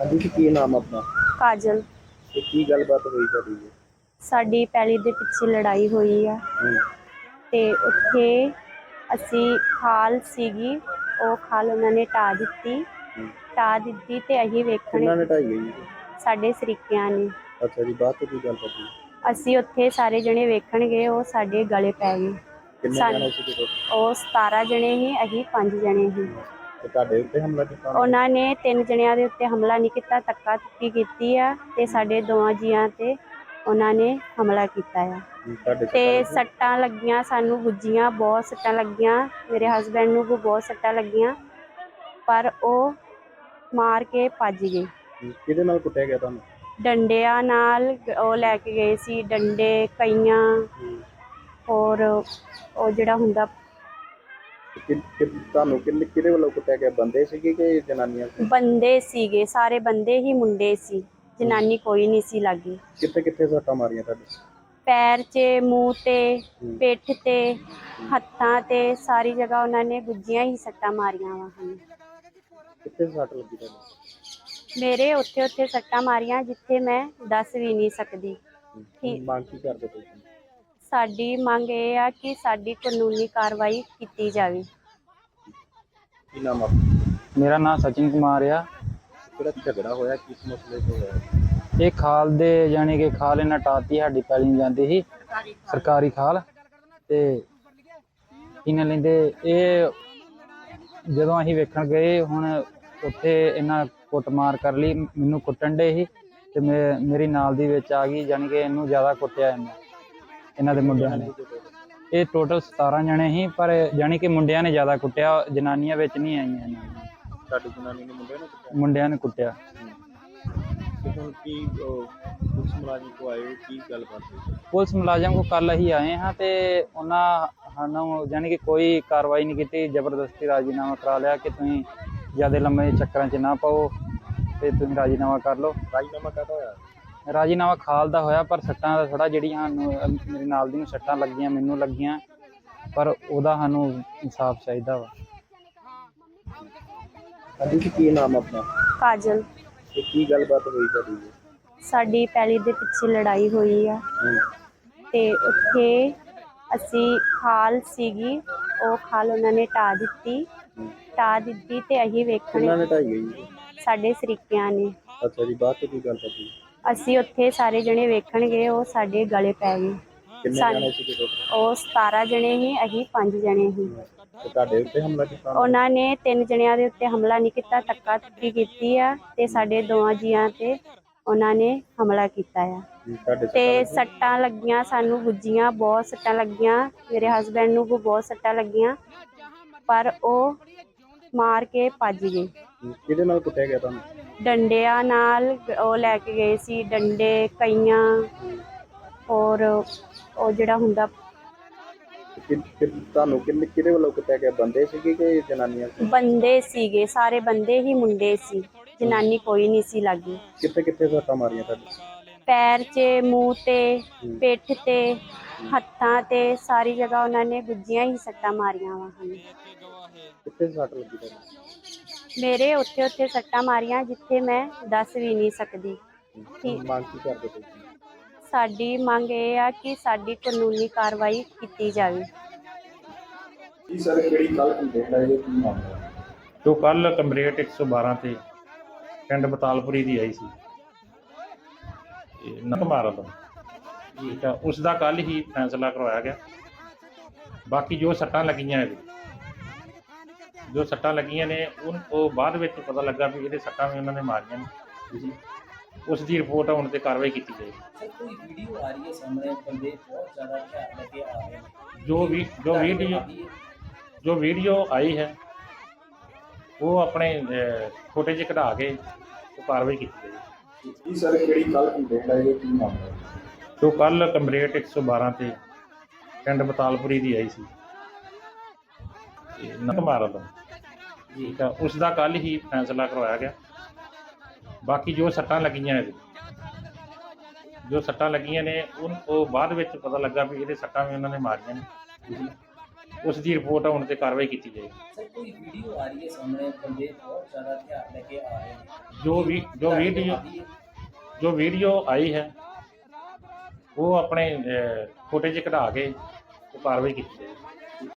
ਹਾਂਜੀ ਕੀ ਨਾਮ ਆਪਣਾ? ਕਾਜਲ। ਤੇ ਕੀ ਗੱਲਬਾਤ ਹੋਈ ਤੁਹਾਡੀ? ਜੀ ਸਾਡੀ ਪੈਲੀ ਦੇ ਪਿੱਛੇ ਲੜਾਈ ਹੋਈ ਆ। ਹੂੰ। ਤੇ ਉੱਥੇ ਅਸੀਂ ਖਾਲ ਸੀਗੀ ਉਹ ਖਾਲ ਉਹਨਾਂ ਨੇ ਢਾਹ ਦਿੱਤੀ। ਹੂੰ। ਢਾਹ ਦਿੱਤੀ ਤੇ ਅਸੀਂ ਵੇਖਣ ਕਿੰਨਾ ਨੇ ਢਾਈ ਗਈ ਜੀ? ਸਾਡੇ ਸਰੀਕਿਆਂ ਨੇ। ਅੱਛਾ ਜੀ ਬਾਅਦ ਕੀ ਗੱਲ ਪਤੀ ਅਸੀਂ ਉੱਥੇ ਸਾਰੇ ਜਣੇ ਵੇਖਣ ਗਏ ਉਹ ਸਾਡੇ ਗਲੇ ਪੈ ਗਏ। ਕਿੰਨੇ ਸਾਨੂੰ- ਜਣੇ ਸੀ ਉਹ 17 ਜਣੇ ਸੀ ਅਸੀਂ 5 ਜਣੇ ਸੀ। ਤੇ ਤੁਹਾਡੇ ਉੱਤੇ ਹਮਲਾ ਕੀਤਾ ਉਹਨਾਂ ਨੇ? ਉਹਨਾਂ ਨੇ ਤਿੰਨ ਜਣਿਆਂ ਦੇ ਉੱਤੇ ਹਮਲਾ ਨਹੀਂ ਕੀਤਾ ਧੱਕਾ ਧੁੱਕੀ ਕੀਤੀ ਆ ਤੇ ਸਾਡੇ ਦੋਵਾਂ ਜੀਆਂ ਤੇ ਉਹਨਾਂ ਨੇ ਹਮਲਾ ਕੀਤਾ ਆ। ਤੁਹਾਡੇ ਤੇ ਸੱਟਾਂ ਸੱਟਾਂ ਲੱਗੀਆਂ ਸਾਨੂੰ ਗੁੱਜੀਆਂ ਬਹੁਤ ਸੱਟਾਂ ਲੱਗੀਆਂ। ਮੇਰੇ ਹਸਬੰਡ ਨੂੰ ਵੀ ਬਹੁਤ ਸੱਟਾਂ ਲੱਗੀਆਂ ਪਰ ਉਹ ਮਾਰ ਕੇ ਭੱਜ ਗਏ। ਕਿਹਦੇ ਨਾਲ ਕੁੱਟਿਆ ਗਿਆ ਤੁਹਾਨੂੰ? ਡੰਡਿਆਂ ਨਾਲ ਉਹ ਲੈ ਕੇ ਗਏ ਸੀ ਡੰਡੇ ਕਈਆਂ ਹੂੰ। ਔਰ ਉਹ ਜਿਹੜਾ ਹੁੰਦਾ ਕਿ- ਕਿ- ਤੁਹਾਨੂੰ ਕਿੰਨੇ ਕਿਹਦੇ ਵੱਲੋਂ ਕੁੱਟਿਆ ਗਿਆ? ਬੰਦੇ ਸੀਗੇ ਕਿ ਜਨਾਨੀਆਂ ਸੀ? ਬੰਦੇ ਸੀਗੇ ਸਾਰੇ ਬੰਦੇ ਹੀ ਮੁੰਡੇ ਸੀ। ਜਨਾਨੀ ਕੋਈ ਨਹੀਂ ਸੀ ਲੱਗੀ। ਕਿੱਥੇ ਕਿੱਥੇ ਸੱਟਾਂ ਮਾਰੀਆਂ ਤੁਹਾਡੇ? ਪੈਰ 'ਚ ਮੂੰਹ ਤੇ ਹੂੰ। ਪਿੱਠ ਤੇ ਹੱਥਾਂ ਤੇ ਸਾਰੀ ਜਗ੍ਹਾ ਉਹਨਾਂ ਨੇ ਗੁੱਜੀਆਂ ਹੀ ਸੱਟਾਂ ਮਾਰੀਆਂ ਵਾ। ਹਨ ਕਿੱਥੇ ਸੱਟ ਲੱਗੀ ਤੁਹਾਨੂੰ ਮੇਰੇ ਉੱਥੇ ਉੱਥੇ ਸੱਟਾਂ ਮਾਰੀਆਂ ਜਿੱਥੇ ਮੈਂ ਦੱਸ ਵੀ ਨਹੀਂ ਸਕਦੀ। ਠੀਕ। ਮੰਗ ਕੀ ਕਰਦੇ ਤੁਸੀਂ? ਸਾਡੀ ਮੰਗ ਇਹ ਆ ਕਿ ਸਾਡੀ ਕਾਨੂੰਨੀ ਕਾਰਵਾਈ ਕੀਤੀ ਜਾਵੇ। ਕੀ ਨਾਮ ਆਪਣਾ? ਮੇਰਾ ਨਾਮ ਸਚਿਨ ਕੁਮਾਰ ਆ। ਜਿਹੜਾ ਝਗੜਾ ਹੋਇਆ? ਕਿਸ ਮਸਲੇ ਤੇ ਹੋਇਆ? ਇਹ ਖਾਲ ਦੇ ਯਾਨੀ ਕਿ ਖਾਲ ਇਹਨਾਂ ਟਾਤੀ ਸਾਡੀ ਪੈਲੀ ਨੂੰ ਜਾਂਦੀ ਸੀ ਸਰਕਾਰੀ ਖਾਲ। ਤੇ ਇਹਨਾਂ ਲੈਂਦੇ ਇਹ ਜਦੋਂ ਅਸੀਂ ਵੇਖਣ ਗਏ ਹੁਣ ਉੱਥੇ ਇਹਨਾਂ ਕੁੱਟਮਾਰ ਕਰ ਲਈ ਮੈਨੂੰ ਕੁੱਟਣ ਦੇ ਸੀ ਤੇ ਮੇ- ਮੇਰੀ ਨਾਲ ਦੀ ਵਿੱਚ ਆ ਗਈ ਯਾਨੀ ਕਿ ਇਹਨੂੰ ਜ਼ਿਆਦਾ ਕੁੱਟਿਆ ਇਹਨੇ। ਇਹਨਾਂ ਦੇ ਮੁੰਡਿਆਂ ਨੇ। ਇਹ ਟੋਟਲ 17 ਜਣੇ ਸੀ ਪਰ ਯਾਨੀ ਕਿ ਮੁੰਡਿਆਂ ਨੇ ਜ਼ਿਆਦਾ ਕੁੱਟਿਆ ਜਨਾਨੀਆਂ ਵਿੱਚ ਨਹੀਂ ਆਈਆਂ ਇਹਨਾਂ ਨੇ। ਸਾਡੀ ਜਨਾਨੀ ਨੇ ਮੁੰਡੇ ਨੂੰ ਕੁੱਟਿਆ? ਮੁੰਡਿਆਂ ਨੇ ਕੁੱਟਿਆ। ਤੇ ਹੁਣ ਕੀ ਉਹ, ਪੁਲਿਸ ਮੁਲਾਜ਼ਮ ਕੋ ਆਏ ਹੋ, ਕੀ ਗੱਲਬਾਤ ਹੋਈ? ਪੁਲਿਸ ਮੁਲਾਜ਼ਮ ਕੋ ਕੱਲ ਹੀ ਆਏ ਹਾਂ ਤੇ ਉਹਨਾਂ ਸਾਨੂੰ ਯਾਨੀ ਕਿ ਕੋਈ ਕਾਰਵਾਈ ਨਹੀਂ ਕੀਤੀ ਜ਼ਬਰਦਸਤੀ ਰਾਜੀਨਾਮਾ ਕਰਾ ਲਿਆ ਕਿ ਤੁਸੀਂ ਜ਼ਿਆਦਾ ਲੰਮੇ ਚੱਕਰਾਂ 'ਚ ਨਾ ਪਾਓ ਤੇ ਤੁਸੀਂ ਰਾਜੀਨਾਮਾ ਕਰ ਲਓ। ਰਾਜਨਾਮਾ ਕਾਹਦਾ ਹੋਇਆ? ਰਾਜੀਨਾਮਾ ਖਾਲ ਦਾ ਹੋਇਆ ਪਰ ਸੱਟਾਂ ਦਾ ਥੋੜਾ ਜਿਹੜੀਆਂ ਸਾਨੂੰ ਮੇਰੇ ਨਾਲ ਦੀ ਨੂੰ ਸੱਟਾਂ ਲੱਗੀਆਂ ਮੈਨੂੰ ਲੱਗੀਆਂ ਪਰ ਉਹਦਾ ਸਾਨੂੰ ਇਨਸਾਫ ਚਾਹੀਦਾ ਵਾ। ਹਾਂਜੀ ਜੀ ਕੀ ਨਾਮ ਆਪਣਾ? ਕਾਜਲ। ਤੇ ਕੀ ਗੱਲਬਾਤ ਹੋਈ ਤੁਹਾਡੀ? ਜੀ ਸਾਡੀ ਪੈਲੀ ਦੇ ਪਿੱਛੇ ਲੜਾਈ ਹੋਈ ਆ। ਹੂੰ। ਤੇ ਉੱਥੇ ਅਸੀਂ ਖਾਲ ਸੀਗੀ ਉਹ ਖਾਲ ਉਹਨਾਂ ਨੇ ਢਾਹ ਦਿੱਤੀ। ਹੂੰ। ਢਾਹ ਦਿੱਤੀ ਤੇ ਅਸੀਂ ਕਿੰਨਾ ਵੇਖਣ ਨੇ ਢਾਈ ਗਈ ਜੀ? ਸਾਡੇ ਸਰੀਕਿਆਂ ਨੇ। ਅੱਛਾ ਜੀ ਬਾਅਦ ਚ ਕੀ ਗੱਲ ਪਤੀ ਅਸੀਂ ਉੱਥੇ ਸਾਰੇ ਜਣੇ ਵੇਖਣ ਗਏ ਉਹ ਸਾਡੇ ਗਲੇ ਪੈ ਗਏ। ਕਿੰਨੇ ਸਾਨੂੰ- ਜਣੇ ਸੀ ਤੁਸੀਂ ਉਹ 17 ਜਣੇ ਸੀ ਅਸੀਂ 5 ਜਣੇ ਸੀ ਤੇ ਤੁਹਾਡੇ ਉੱਤੇ ਹਮਲਾ ਕੀਤਾ? ਉਹਨਾਂ ਨੇ? ਉਹਨਾਂ ਨੇ ਤਿੰਨ ਜਣਿਆਂ ਦੇ ਉੱਤੇ ਹਮਲਾ ਨਹੀਂ ਕੀਤਾ ਧੱਕਾ ਧੁੱਕੀ ਕੀਤੀ ਆ ਤੇ ਸਾਡੇ ਦੋਵਾਂ ਜੀਆਂ ਤੇ ਉਹਨਾਂ ਨੇ ਹਮਲਾ ਕੀਤਾ ਆ। ਤੁਹਾਡੇ ਤੇ ਸੱਟਾਂ ਸੱਟਾਂ ਲੱਗੀਆਂ ਸਾਨੂੰ ਗੁੱਜੀਆਂ ਬਹੁਤ ਸੱਟਾਂ ਲੱਗੀਆਂ। ਮੇਰੇ ਹਸਬੰਡ ਨੂੰ ਵੀ ਬਹੁਤ ਸੱਟਾਂ ਲੱਗੀਆਂ ਪਰ ਉਹ ਮਾਰ ਕੇ ਭੱਜ ਗਏ। ਲੱਗੀਆਂ? ਕਿਹਦੇ ਨਾਲ ਕੁੱਟਿਆ ਗਿਆ ਤੁਹਾਨੂੰ? ਡੰਡਿਆਂ ਨਾਲ ਉਹ ਲੈ ਕੇ ਗਏ ਸੀ ਡੰਡੇ ਕਈਆਂ ਔਰ ਉਹ ਜਿਹੜਾ ਹੁੰਦਾ ਤੇ ਕਿ- ਕਿ- ਤੁਹਾਨੂੰ ਕਿੰਨੇ ਕਿਹਦੇ ਵੱਲੋਂ ਕੁੱਟਿਆ ਗਿਆ? ਬੰਦੇ ਸੀਗੇ ਕਿ ਜਨਾਨੀਆਂ ਸੀ ਬੰਦੇ ਸੀਗੇ ਸਾਰੇ ਬੰਦੇ ਹੀ ਮੁੰਡੇ ਸੀ ਜਨਾਨੀ ਕੋਈ ਨਹੀਂ ਸੀ ਲੱਗੀ। ਕਿੱਥੇ ਕਿੱਥੇ ਸੱਟਾਂ ਮਾਰੀਆਂ ਤੁਹਾਡੇ ਪੈਰ 'ਚ ਮੂੰਹ ਤੇ ਪਿੱਠ ਤੇ ਹੱਥਾਂ ਤੇ ਸਾਰੀ ਜਗ੍ਹਾ ਉਹਨਾਂ ਨੇ ਗੁੱਜੀਆਂ ਹੀ ਸੱਟਾਂ ਮਾਰੀਆਂ ਵਾ ਹਨ ਕਿੱਥੇ ਸੱਟ ਲੱਗੀ ਤੁਹਾਨੂੰ ਮੇਰੇ ਉੱਥੇ ਉੱਥੇ ਸੱਟਾਂ ਮਾਰੀਆਂ ਜਿੱਥੇ ਮੈਂ ਦੱਸ ਵੀ ਨਹੀਂ ਸਕਦੀ। ਠੀਕ। ਮੰਗ ਕੀ ਕਰਦੇ ਤੁਸੀਂ ਸਾਡੀ ਮੰਗ ਇਹ ਆ ਕਿ ਸਾਡੀ ਕਾਨੂੰਨੀ ਕਾਰਵਾਈ ਕੀਤੀ ਜਾਵੇ। ਜੀ ਸਰ ਕਿਹੜੀ ਕੱਲ ਕੰਪਲੇਂਟ ਆਈ ਹੈ ਕੀ ਮਾਮਲਾ ਜੋ ਕੱਲ ਕੰਬਰੇਟ 112 ਤੇ ਪਿੰਡ ਬਤਾਲਪੁਰੀ ਦੀ ਆਈ ਸੀ। ਇਹ ਨਕਮਾਰਾ ਦਾ ਠੀਕ ਆ ਉਸ ਦਾ ਕੱਲ ਹੀ ਫੈਸਲਾ ਕਰਵਾਇਆ ਗਿਆ। ਬਾਕੀ ਜੋ ਸੱਟਾਂ ਲੱਗੀਆਂ ਇਹਦੇ ਜੋ ਸੱਟਾਂ ਲੱਗੀਆਂ ਨੇ ਉਹ ਉਹ ਬਾਅਦ ਵਿੱਚ ਪਤਾ ਲੱਗਾ ਵੀ ਇਹਦੇ ਸੱਟਾਂ ਵੀ ਉਹਨਾਂ ਨੇ ਮਾਰੀਆਂ ਨੇ। ਉਸ ਦੀ ਰਿਪੋਰਟ ਆਉਣ ਤੇ ਕਾਰਵਾਈ ਕੀਤੀ ਜਾਏਗੀ। ਸਰ ਕੋਈ ਵੀਡੀਓ ਆ ਰਹੀ ਹੈ ਸਾਹਮਣੇ ਬੰਦੇ ਬਹੁਤ ਜ਼ਿਆਦਾ ਹਥਿਆਰ ਲੈ ਕੇ ਆ ਰਹੇ ਨੇ। ਜੋ ਵੀ ਜੋ ਵੀਡੀਓ ਜੋ ਵੀਡੀਓ ਆਈ ਹੈ ਉਹ ਆਪਣੇ ਅਹ, ਫੁਟੇਜ ਕਢਾ ਕੇ ਉਹ ਕਾਰਵਾਈ ਕੀਤੀ ਜਾਏਗੀ। ਜੀ ਸਰ ਕਿਹੜੀ ਕੱਲ ਕੰਪਲੇਂਟ ਆਈ ਹੈ ਕੀ ਮਾਮਲਾ ਜੋ ਕੱਲ ਕੰਬਰੇਟ 112 ਤੇ ਪਿੰਡ ਬਤਾਲਪੁਰੀ ਦੀ ਆਈ ਸੀ। ਨਕਮਾਰਾ ਦਾ ਠੀਕ ਆ ਉਸ ਦਾ ਕੱਲ ਹੀ ਫੈਸਲਾ ਕਰਵਾਇਆ ਗਿਆ। ਬਾਕੀ ਜੋ ਸੱਟਾਂ ਲੱਗੀਆਂ ਇਹਦੇ ਜੋ ਸੱਟਾਂ ਲੱਗੀਆਂ ਨੇ ਉਹ ਉਹ ਬਾਅਦ ਵਿੱਚ ਪਤਾ ਲੱਗਾ ਵੀ ਇਹਦੇ ਸੱਟਾਂ ਵੀ ਉਹਨਾਂ ਨੇ ਮਾਰੀਆਂ ਨੇ। ਉਸ ਦੀ ਰਿਪੋਰਟ ਆਉਣ ਤੇ ਕਾਰਵਾਈ ਕੀਤੀ ਜਾਏਗੀ। ਸਰ ਕੋਈ ਵੀਡੀਓ ਆ ਰਹੀ ਹੈ ਸਾਹਮਣੇ? ਬੰਦੇ ਬਹੁਤ ਜ਼ਿਆਦਾ ਹਥਿਆਰ ਲੈ ਕੇ ਆ ਰਹੇ ਨੇ। ਜੋ ਵੀ ਜੋ ਵੀਡੀਓ? ਜੋ ਵੀਡੀਓ ਆਈ ਹੈ ਉਹ ਆਪਣੇ ਫੁਟੇਜ ਕਢਾ ਕੇ ਉਹ ਕਾਰਵਾਈ ਕੀਤੀ ਜਾਏਗੀ।